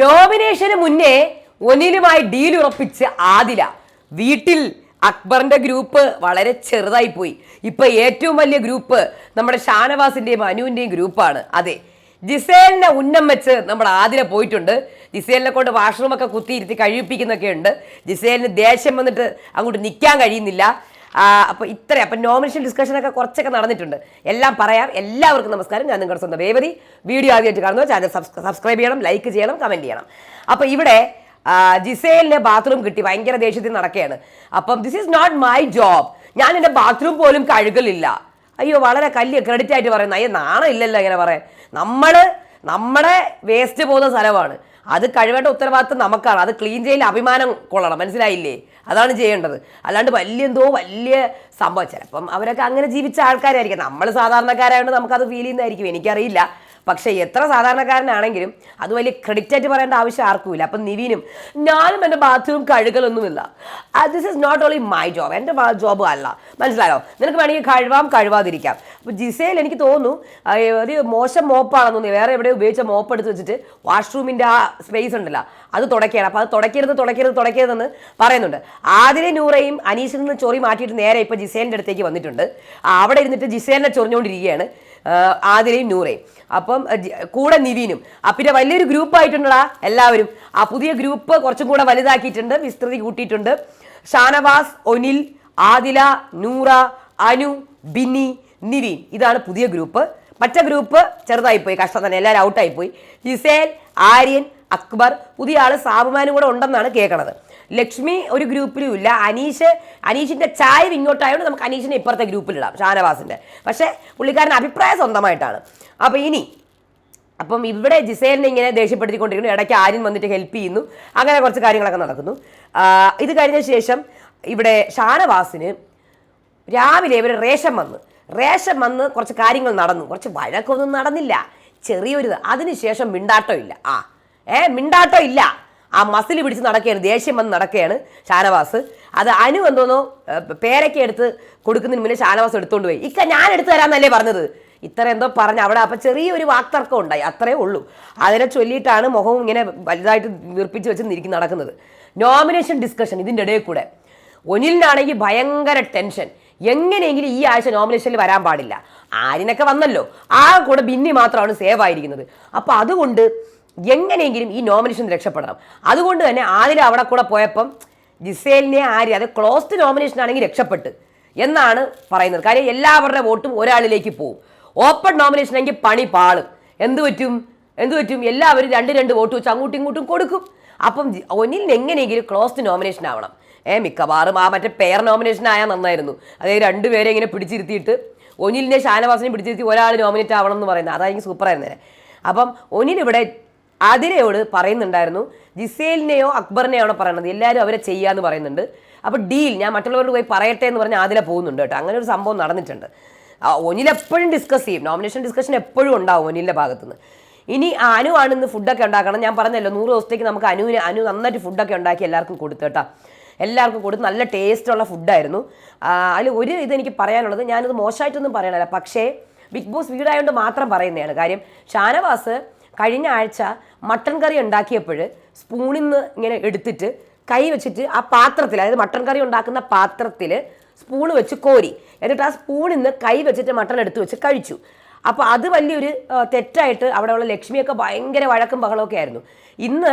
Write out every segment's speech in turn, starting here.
നോമിനേഷന് മുന്നേ ഒനിലുമായി ഡീൽ ഉറപ്പിച്ച് ആദില. വീട്ടിൽ അക്ബറിന്റെ ഗ്രൂപ്പ് വളരെ ചെറുതായി പോയി. ഇപ്പൊ ഏറ്റവും വലിയ ഗ്രൂപ്പ് നമ്മുടെ ഷാനവാസിന്റെയും അനുവിന്റെയും ഗ്രൂപ്പാണ് അതെ ജിസേലിനെ ഉന്നം വെച്ച് നമ്മുടെ ആതിര പോയിട്ടുണ്ട്. ജിസേലിനെ കൊണ്ട് വാഷ്റൂമൊക്കെ കുത്തിയിരുത്തി കഴിപ്പിക്കുന്നൊക്കെ ഉണ്ട്. ജിസേലിന് ദേഷ്യം വന്നിട്ട് അങ്ങോട്ട് നിൽക്കാൻ കഴിയുന്നില്ല. ആ, ഇത്രയും. ഇത്ര അപ്പൊ നോമിനേഷൻ ഡിസ്കഷനൊക്കെ കുറച്ചൊക്കെ നടന്നിട്ടുണ്ട്. എല്ലാം പറയാം. എല്ലാവർക്കും നമസ്കാരം. ഞാൻ നിങ്ങളുടെ സ്വന്തം രേവതി വീഡിയോ ആദ്യമായിട്ട് കാണുന്നു ചാനൽ സബ്സ്ക്രൈബ് ചെയ്യണം ലൈക്ക് ചെയ്യണം കമന്റ് ചെയ്യണം. അപ്പോൾ ഇവിടെ ജിസേലിന് ബാത്റൂം കിട്ടി. ഭയങ്കര ദേഷ്യത്തിൽ നടക്കുകയാണ്. അപ്പം this is not my job ഞാൻ എന്റെ ബാത്റൂം പോലും കഴുകലില്ല. അയ്യോ വളരെ കല്ല്യ ക്രെഡിറ്റ് ആയിട്ട് പറയുന്നത് അയ്യോ നാണം ഇല്ലല്ലോ ഇങ്ങനെ പറയാൻ. നമ്മൾ നമ്മുടെ വേസ്റ്റ് പോകുന്ന സ്ഥലമാണ്. അത് കഴിവേണ്ട ഉത്തരവാദിത്വം നമുക്കാണ്. അത് ക്ലീൻ ചെയ്യൽ അഭിമാനം കൊള്ളണം. മനസ്സിലായില്ലേ? അതാണ് ചെയ്യേണ്ടത്. അല്ലാണ്ട് വലിയ എന്തോ വലിയ സംഭവം. ചിലപ്പം അവരൊക്കെ അങ്ങനെ ജീവിച്ച ആൾക്കാരായിരിക്കും. നമ്മൾ സാധാരണക്കാരായതുകൊണ്ട് നമുക്കത് ഫീൽ ചെയ്യുന്നതായിരിക്കും. എനിക്കറിയില്ല. പക്ഷേ എത്ര സാധാരണക്കാരനാണെങ്കിലും അത് വലിയ ക്രെഡിറ്റ് ആയിട്ട് പറയേണ്ട ആവശ്യം ആർക്കുമില്ല. അപ്പം നിവീനും ഞാനും എന്റെ bathroom കഴുകലൊന്നുമില്ല. This is not only my job എന്റെ ജോബ് അല്ല. മനസ്സിലായോ? നിനക്ക് വേണമെങ്കിൽ കഴുവാം കഴുവാതിരിക്കാം. അപ്പോൾ ജിസേൽ എനിക്ക് തോന്നുന്നു ഒരു മോശം മോപ്പാണെന്ന് തോന്നി വേറെ എവിടെ ഉപയോഗിച്ച മോപ്പ് എടുത്ത് വെച്ചിട്ട് വാഷ്റൂമിന്റെ ആ സ്പേസ് ഉണ്ടല്ലോ അത് തുടക്കുകയാണ് അപ്പോൾ അത് തുടക്കരുത് തുടക്കരുത് തുടയ്ക്കരുതെന്ന് പറയുന്നുണ്ട്. ആതിരെ നൂറയും അനീഷിൽ നിന്ന് ചൊറി മാറ്റിയിട്ട് നേരെ ഇപ്പോൾ ജിസേലിന്റെ അടുത്തേക്ക് വന്നിട്ടുണ്ട്. അവിടെ ഇരുന്നിട്ട് ജിസേലിനെ ചൊറിഞ്ഞുകൊണ്ടിരിക്കുകയാണ്. ആതിരയും നൂറയും. അപ്പം കൂടെ നിവീനും. അപ്പം പിന്നെ വലിയൊരു ഗ്രൂപ്പ് ആയിട്ടുണ്ടടാ എല്ലാവരും. ആ പുതിയ ഗ്രൂപ്പ് കുറച്ചും കൂടെ വലുതാക്കിയിട്ടുണ്ട് വിസ്തൃതി കൂട്ടിയിട്ടുണ്ട്. ഷാനവാസ് ഒനിൽ ആദില നൂറ അനു ബിന്നി നിവീൻ. ഇതാണ് പുതിയ ഗ്രൂപ്പ് മറ്റ ഗ്രൂപ്പ് ചെറുതായിപ്പോയി കഷ്ടം തന്നെ എല്ലാവരും ഔട്ടായിപ്പോയി ജിസേൽ ആര്യൻ അക്ബർ പുതിയ ആൾ സാബുമാനും കൂടെ ഉണ്ടെന്നാണ് കേൾക്കണത് ലക്ഷ്മി ഒരു ഗ്രൂപ്പിലും ഇല്ല. അനീഷ് അനീഷിന്റെ ചായ ഇങ്ങോട്ടായതുകൊണ്ട് നമുക്ക് അനീഷിനെ ഇപ്പുറത്തെ ഗ്രൂപ്പിലിടാം ഷാനവാസിന്റെ. പക്ഷേ പുള്ളിക്കാരൻ അഭിപ്രായം സ്വന്തമായിട്ടാണ്. അപ്പൊ ഇനി അപ്പം ഇവിടെ ജിസേലിനെ ഇങ്ങനെ ദേഷ്യപ്പെടുത്തിക്കൊണ്ടിരിക്കുന്നു. ഇടയ്ക്ക് ആര്യൻ വന്നിട്ട് ഹെൽപ്പ് ചെയ്യുന്നു. അങ്ങനെ കുറച്ച് കാര്യങ്ങളൊക്കെ നടക്കുന്നു. ഇത് കഴിഞ്ഞ ശേഷം ഇവിടെ ഷാനവാസിന് രാവിലെ ഇവർ റേഷൻ വന്ന്. റേഷൻ വന്ന് കുറച്ച് കാര്യങ്ങൾ നടന്നു. കുറച്ച് വഴക്കൊന്നും നടന്നില്ല. ചെറിയൊരു. അതിനുശേഷം മിണ്ടാട്ടം ഇല്ല ആ ഏ മിണ്ടാട്ടം ഇല്ല ആ മസിൽ പിടിച്ച് നടക്കുകയാണ് ദേഷ്യം വന്ന് നടക്കുകയാണ് ഷാനവാസ്. അത് അനു എന്തോന്നോ പേരൊക്കെ എടുത്ത് കൊടുക്കുന്നതിന് മുന്നേ ഷാനവാസ് എടുത്തുകൊണ്ട് പോയി. ഇക്ക ഞാൻ എടുത്തു തരാമെന്നല്ലേ പറഞ്ഞത്? ഇത്ര എന്തോ പറഞ്ഞ് അവിടെ അപ്പം ചെറിയൊരു വാക്തർക്കം ഉണ്ടായി അത്രേ ഉള്ളൂ. അതിനെ ചൊല്ലിയിട്ടാണ് മുഖവും ഇങ്ങനെ വലുതായിട്ട് വീർപ്പിച്ച് വെച്ച് നിരിക്കും നടക്കുന്നത്. നോമിനേഷൻ ഡിസ്കഷൻ ഇതിന്റെ ഇടയിൽ കൂടെ. ഒനിലിനാണെങ്കിൽ ഭയങ്കര ടെൻഷൻ എങ്ങനെയെങ്കിലും ഈ ആഴ്ച നോമിനേഷനിൽ വരാൻ പാടില്ല. ആരിനൊക്കെ വന്നല്ലോ. ആ കൂടെ ബിന്നി മാത്രമാണ് സേവ് ആയിരിക്കുന്നത്. അപ്പോൾ അതുകൊണ്ട് എങ്ങനെയെങ്കിലും ഈ നോമിനേഷൻ രക്ഷപ്പെടണം. അതുകൊണ്ട് തന്നെ ആദ്യം അവിടെ കൂടെ പോയപ്പം ജിസേലിനെ ആര് അത് ക്ലോസ്ഡ് നോമിനേഷൻ ആണെങ്കിൽ രക്ഷപ്പെട്ട് എന്നാണ് പറയുന്നത്. കാര്യം എല്ലാവരുടെ വോട്ടും ഒരാളിലേക്ക് പോകും ഓപ്പൺ നോമിനേഷൻ എങ്കിൽ പണി പാളും. എന്ത് പറ്റും? എന്ത് പറ്റും? എല്ലാവരും രണ്ട് രണ്ട് വോട്ട് വെച്ച് അങ്ങോട്ടും ഇങ്ങോട്ടും കൊടുക്കും. അപ്പം ഒന്നിൽ എങ്ങനെയെങ്കിലും ക്ലോസ്ഡ് നോമിനേഷൻ ആവണം. ഏ മിക്കവാറും ആ മറ്റേ പെയർ നോമിനേഷൻ ആയാൽ നന്നായിരുന്നു. അതായത് രണ്ടുപേരെ ഇങ്ങനെ പിടിച്ചിരുത്തിയിട്ട് ഒനിലിനെ ഷാനവാസിനെ പിടിച്ചിരുത്തി ഒരാൾ നോമിനേറ്റ് ആവണം എന്ന് പറയുന്നത്. അതായിരിക്കും സൂപ്പറായിരുന്നേ അപ്പം ഒനിൽ ഇവിടെ അതിരയോട് പറയുന്നുണ്ടായിരുന്നു ജിസേലിനെയോ അക്ബറിനെയോ ആണ് പറയുന്നത് എല്ലാവരും അവരെ ചെയ്യാന്ന് പറയുന്നുണ്ട്. അപ്പോൾ ഡീൽ ഞാൻ മറ്റുള്ളവരോട് പോയി പറയട്ടെ എന്ന് പറഞ്ഞ് ആദില പോകുന്നുണ്ട് കേട്ടോ. അങ്ങനെ ഒരു സംഭവം നടന്നിട്ടുണ്ട്. ഒനിൽ എപ്പോഴും ഡിസ്കസ് ചെയ്യും. നോമിനേഷൻ ഡിസ്കഷൻ എപ്പോഴും ഉണ്ടാവും ഒനിലിന്റെ ഭാഗത്തുനിന്ന്. ഇനി അനു ആണ് ഇന്ന് ഫുഡൊക്കെ ഉണ്ടാക്കണം. ഞാൻ പറഞ്ഞല്ലോ നൂറ് ദിവസത്തേക്ക് നമുക്ക് അനുവിന് അനു നന്നായിട്ട് ഫുഡൊക്കെ ഉണ്ടാക്കി എല്ലാവർക്കും കൊടുത്തു കേട്ടോ. എല്ലാവർക്കും കൊടുത്ത് നല്ല ടേസ്റ്റുള്ള ഫുഡായിരുന്നു അതിൽ ഒരു ഇതെനിക്ക് പറയാനുള്ളത് ഞാനിത് മോശമായിട്ടൊന്നും പറയണല്ല. പക്ഷേ ബിഗ് ബോസ് വീടായതുകൊണ്ട് മാത്രം പറയുന്നതാണ് കാര്യം. ഷാനവാസ് കഴിഞ്ഞ ആഴ്ച മട്ടൻ കറി ഉണ്ടാക്കിയപ്പോൾ സ്പൂണിൽ നിന്ന് ഇങ്ങനെ എടുത്തിട്ട് കൈ വെച്ചിട്ട് ആ പാത്രത്തിൽ അതായത് മട്ടൺ കറി ഉണ്ടാക്കുന്ന പാത്രത്തിൽ സ്പൂൺ വെച്ച് കോരി. എന്നിട്ട് ആ സ്പൂണിൽ നിന്ന് കൈ വെച്ചിട്ട് മട്ടൺ എടുത്ത് വെച്ച് കഴിച്ചു. അപ്പോൾ അത് വലിയൊരു തെറ്റായിട്ട് അവിടെയുള്ള ലക്ഷ്മിയൊക്കെ ഭയങ്കര വഴക്കും ബഹളമൊക്കെ ആയിരുന്നു. ഇന്ന്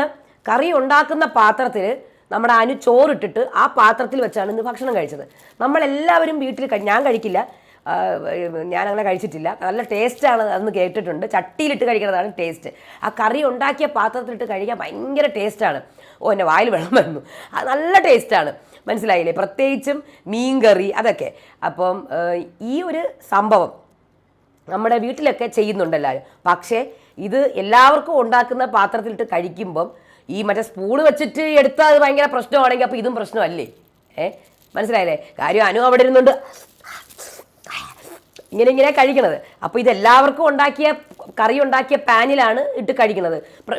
കറി ഉണ്ടാക്കുന്ന പാത്രത്തിൽ നമ്മുടെ അനു ചോറിട്ടിട്ട് ആ പാത്രത്തിൽ വെച്ചാണ് ഇന്ന് ഭക്ഷണം കഴിച്ചത്. നമ്മളെല്ലാവരും വീട്ടിൽ ഞാൻ കഴിക്കില്ല. അങ്ങനെ കഴിച്ചിട്ടില്ല. നല്ല ടേസ്റ്റാണ് അതെന്ന് കേട്ടിട്ടുണ്ട്. ചട്ടിയിലിട്ട് കഴിക്കുന്നതാണ് ടേസ്റ്റ്. ആ കറി ഉണ്ടാക്കിയ പാത്രത്തിലിട്ട് കഴിക്കാൻ ഭയങ്കര ടേസ്റ്റാണ്. ഓ എന്റെ വായിൽ വെള്ളം വരുന്നു അത് നല്ല ടേസ്റ്റാണ്. മനസ്സിലായില്ലേ? പ്രത്യേകിച്ചും മീൻകറി അതൊക്കെ. അപ്പം ഈ ഒരു സംഭവം നമ്മുടെ വീട്ടിലൊക്കെ ചെയ്യുന്നുണ്ട് എല്ലാവരും. പക്ഷേ ഇത് എല്ലാവർക്കും ഉണ്ടാക്കുന്ന പാത്രത്തിലിട്ട് കഴിക്കുമ്പം ഈ മറ്റേ സ്പൂൺ വെച്ചിട്ട് എടുത്താൽ അത് ഭയങ്കര പ്രശ്നമാണെങ്കിൽ അപ്പോൾ ഇതും പ്രശ്നമല്ലേ? ഏ? മനസ്സിലായില്ലേ? കാര്യം അനു അവിടെ ഇരുന്നുണ്ട് ഇങ്ങനെ ഇങ്ങനെ കഴിക്കണത്. അപ്പോൾ ഇതെല്ലാവർക്കും ഉണ്ടാക്കിയ കറി ഉണ്ടാക്കിയ പാനിലാണ് ഇട്ട് കഴിക്കുന്നത്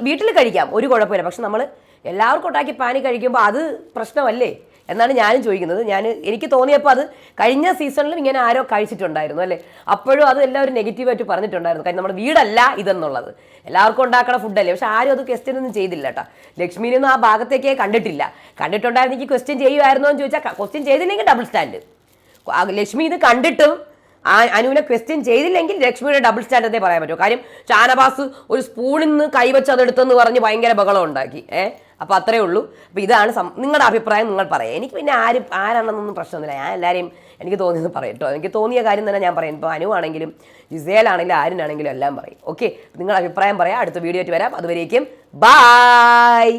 വീട്ടിൽ കഴിക്കാം ഒരു കുഴപ്പമില്ല. പക്ഷെ നമ്മൾ എല്ലാവർക്കും ഉണ്ടാക്കിയ പാനി കഴിക്കുമ്പോൾ അത് പ്രശ്നമല്ലേ? എന്നാണ് ഞാനും ചോദിക്കുന്നത്. ഞാൻ എനിക്ക് തോന്നിയപ്പോൾ അത് കഴിഞ്ഞ സീസണിലും ഇങ്ങനെ ആരോ കഴിച്ചിട്ടുണ്ടായിരുന്നു അല്ലേ? അപ്പോഴും അത് എല്ലാവരും നെഗറ്റീവായിട്ട് പറഞ്ഞിട്ടുണ്ടായിരുന്നു. കാര്യം നമ്മുടെ വീടല്ല ഇതെന്നുള്ളത്. എല്ലാവർക്കും ഉണ്ടാക്കണ ഫുഡല്ലേ പക്ഷെ ആരും അത് ക്വസ്റ്റ്യൻ ഒന്നും ചെയ്തില്ല കേട്ടോ ലക്ഷ്മിനൊന്നും ആ ഭാഗത്തേക്ക് കണ്ടിട്ടില്ല. കണ്ടിട്ടുണ്ടായിരുന്നെങ്കിൽ ക്വസ്റ്റ്യൻ ചെയ്യുമായിരുന്നോ എന്ന് ചോദിച്ചാൽ ക്വസ്റ്റ്യൻ ചെയ്തില്ലെങ്കിൽ ഡബിൾ സ്റ്റാൻഡ് ലക്ഷ്മി ഇത് കണ്ടിട്ടും ആ അനുവിനെ ക്വസ്റ്റ്യൻ ചെയ്തില്ലെങ്കിൽ ലക്ഷ്മിയുടെ ഡബിൾ സ്റ്റാൻഡേർഡേ പറയാൻ പറ്റുമോ കാര്യം ഷാനവാസ് ഒരു സ്പൂണിൽ നിന്ന് കൈവച്ച് അതെടുത്തെന്ന് പറഞ്ഞ് ഭയങ്കര ബഹളം ഉണ്ടാക്കി. ഏഹ് അപ്പോൾ അത്രേ ഉള്ളൂ. അപ്പോൾ ഇതാണ് നിങ്ങളുടെ അഭിപ്രായം നിങ്ങൾ പറയാം. എനിക്ക് പിന്നെ ആരും ആരാണെന്നൊന്നും പ്രശ്നമൊന്നുമില്ല. ഞാൻ എല്ലാവരെയും എനിക്ക് തോന്നിയത് പറയട്ടോ എനിക്ക് തോന്നിയ കാര്യം തന്നെ ഞാൻ പറയും. ഇപ്പോൾ അനുവാണെങ്കിലും ജിസേലാണെങ്കിലും ആരിനാണെങ്കിലും എല്ലാം പറയും. ഓക്കെ? നിങ്ങളുടെ അഭിപ്രായം പറയാം. അടുത്ത വീഡിയോ ആയിട്ട് വരാം. അതുവരേക്കും ബായ്